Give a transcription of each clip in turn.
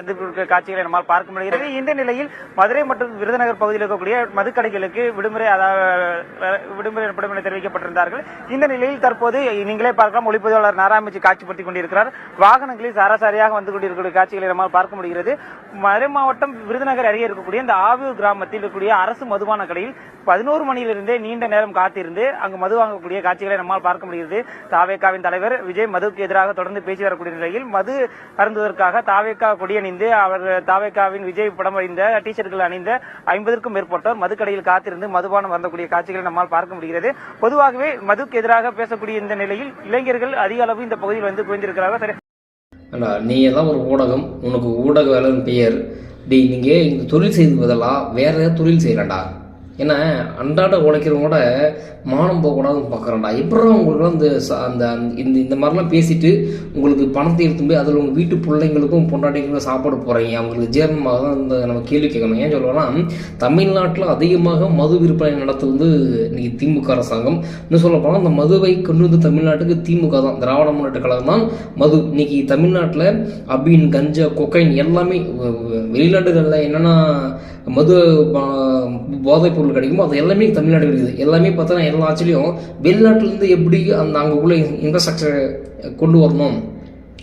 வந்து காட்சிகளை நம்மால் பார்க்க முடிகிறது இந்த நிலையில் மதுரை மற்றும் விருதுநகர் பகுதியில் இருக்கக்கூடிய மதுக்கடைகளுக்கு விடுமுறை அதாவது விடுமுறை எனப்படும் என தெரிவிக்கப்பட்டிருந்தார்கள். இந்த நிலையில் தற்போது நீங்களே பார்க்கலாம். ஒளிப்பதிவாளர் நாராயணச்சி காட்சிப்படுத்திக் கொண்டிருக்கிறார். வாகனங்களில் சராசரியாக வந்து கொண்டிருக்கக்கூடிய காட்சிகளை நம்மால் பார்க்க முடிகிறது. மதுரை மாவட்டம் விருதுநகர் அருகே இருக்கக்கூடிய இந்த ஆவியூர் கிராமத்தில் இருக்கக்கூடிய அரசு மதுபான கடையில் பதினோரு மணியிலிருந்தே நீண்ட நேரம் காத்திருந்து அங்கு மது வாங்கக்கூடிய காட்சிகளை நம்மால் பார்க்க முடிகிறது. தாவேக்காவின் தலைவர் விஜய் மதுவுக்கு எதிராக தொடர்ந்து பேசி வரக்கூடிய நிலையில் மது அருந்துவதற்காக தாவேக்கா அணிந்து அவர் தாவேக்காவின் விஜய் படம் அணிந்த டி ஷர்ட்கள் அணிந்த ஐம்பதற்கும் மேற்பட்டோர் மதுக்கடையில் காத்திருந்து மதுபானம் வரக்கூடிய காட்சிகளை நம்மால் பார்க்க முடிகிறது. பொதுவாகவே மதுக்கு எதிராக பேசக்கூடிய இந்த நிலையில் இளைஞர்கள் அதிக அளவு இந்த பகுதியில் வந்து குவிந்திருக்கிறார்கள். சரி. நீ எல்லாம் ஒரு ஊடகம் உனக்கு ஊடக வேலைன்னு பெயர். டேய் நீங்கள் இந்த தொழில் செய்து பதிலாக வேற ஏதாவது தொழில் செய்யலாண்டா ஏன்னா அன்றாட உழைக்கிறவங்களோட மானம் போகக்கூடாதுன்னு பார்க்குறேன்டா. எப்பறம் உங்களுக்கு அந்த அந்த இந்த இந்த மாதிரிலாம் பேசிட்டு உங்களுக்கு பணத்தை எடுத்து போய் அதில் உங்கள் வீட்டு பிள்ளைங்களுக்கும் பொண்டாட்டிங்களுக்கும் சாப்பாடு போகிறீங்க அவங்களுக்கு ஜீரணமாக தான் இந்த நம்ம கேள்வி கேட்கணும். ஏன் சொல்லுவோம்னா தமிழ்நாட்டில் அதிகமாக மது விற்பனை நடத்துவது இன்னைக்கு திமுக அரசாங்கம். இன்னும் சொல்ல போனால் அந்த மதுவை கொண்டு வந்து தமிழ்நாட்டுக்கு திமுக தான். திராவிட முன்னேற்ற கழகம் தான் மது. இன்னைக்கு தமிழ்நாட்டில் அபீன் கஞ்சா கொக்கைன் எல்லாமே வெளிநாடுகளில் என்னென்னா மது பா- பொருள் கிடைக்குமோ அது எல்லாமே தமிழ்நாடு கிடைக்குது எல்லாமே பார்த்தோன்னா எல்லா ஆட்சிலையும் வெளிநாட்டிலேருந்து எப்படி அந்த அங்கே உள்ள இன்ஃப்ராஸ்ட்ரக்சர் கொண்டு வரணும்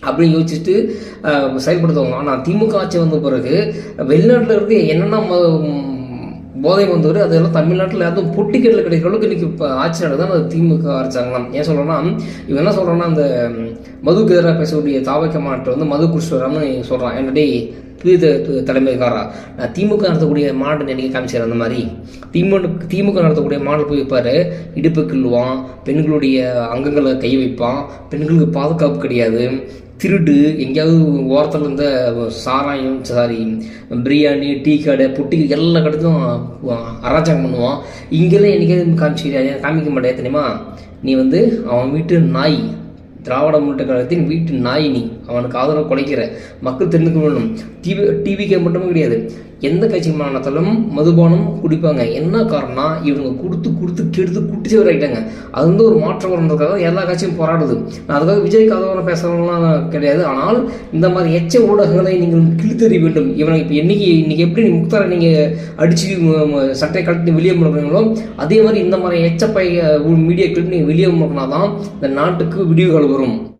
அப்படின்னு யோசிச்சுட்டு செயல்படுத்துவாங்க. ஆனால் திமுக ஆட்சி வந்த பிறகு வெளிநாட்டில் இருந்து என்னென்ன ம- போதை வந்தவர் அதெல்லாம் தமிழ்நாட்டில் அதுவும் பொட்டிக்கடையில் கிடைக்கிற அளவுக்கு இன்னைக்கு இப்போ ஆட்சி நடக்குது. அது திமுக ஆரம்பிச்சாங்களாம் ஏன் சொல்கிறேன்னா இவன் என்ன சொல்கிறான்னா அந்த மதுக்கு எதிராக பேசக்கூடிய தாவக்க மாற்றம் வந்து மது குடிச்சுவரான்னு சொல்கிறான் என்னடி புதிய த- தலைமைக்காரா நான் திமுக நடத்தக்கூடிய மாடு நினைக்க காமிச்சார் அந்த மாதிரி. திமுக திமுக நடத்தக்கூடிய மாடல் போய் வைப்பார் இடுப்பு கிள்ளுவான் பெண்களுடைய அங்கங்களை கை வைப்பான் பெண்களுக்கு பாதுகாப்பு கிடையாது. திருடு எங்கேயாவது ஓரத்தில் இருந்த சாராயம் சாரி பிரியாணி டீ கடை பொட்டி எல்லா கடைக்கும் அராஜகம் பண்ணுவான். இங்கெல்லாம் என்னைக்காவது காமிச்சிக்கிறியா காமிக்க மாட்டேன் தெரியுமா? நீ வந்து அவன் வீட்டு நாய். திராவிட முன்னேற்ற கழகத்தின் வீட்டு நாயினி. அவனுக்கு ஆதரவு குலைக்கிற மக்கள் தெரிந்து கொள்ளணும் டிவி டிவிக்கே மட்டுமே கிடையாது. எந்த கட்சி மாநிலத்திலும் மதுபானம் குடிப்பாங்க. என்ன காரணம்னா இவங்க கொடுத்து கொடுத்து கெடுத்து குட்டிச்சே ஆகிட்டாங்க அது வந்து ஒரு மாற்றம் வரதுக்காக எல்லா கட்சியும் போராடுது. நான் அதுக்காக விஜய் கதவரம் பேசுறவங்களாம் கிடையாது. ஆனால் இந்த மாதிரி எச்ச ஊடகங்களை நீங்கள் கிழித்தறி வேண்டும். இவனை இப்போ என்னைக்கு இன்றைக்கி எப்படி நீ முக்தாரை நீங்கள் அடித்து சட்டை கழட்டி வெளியே முழுக்கிறீங்களோ அதே மாதிரி இந்த மாதிரி எச்ச பை மீடியா கிளிப் நீங்கள் வெளியே முழுக்கினா தான் இந்த நாட்டுக்கு விடிவுகள் வரும்.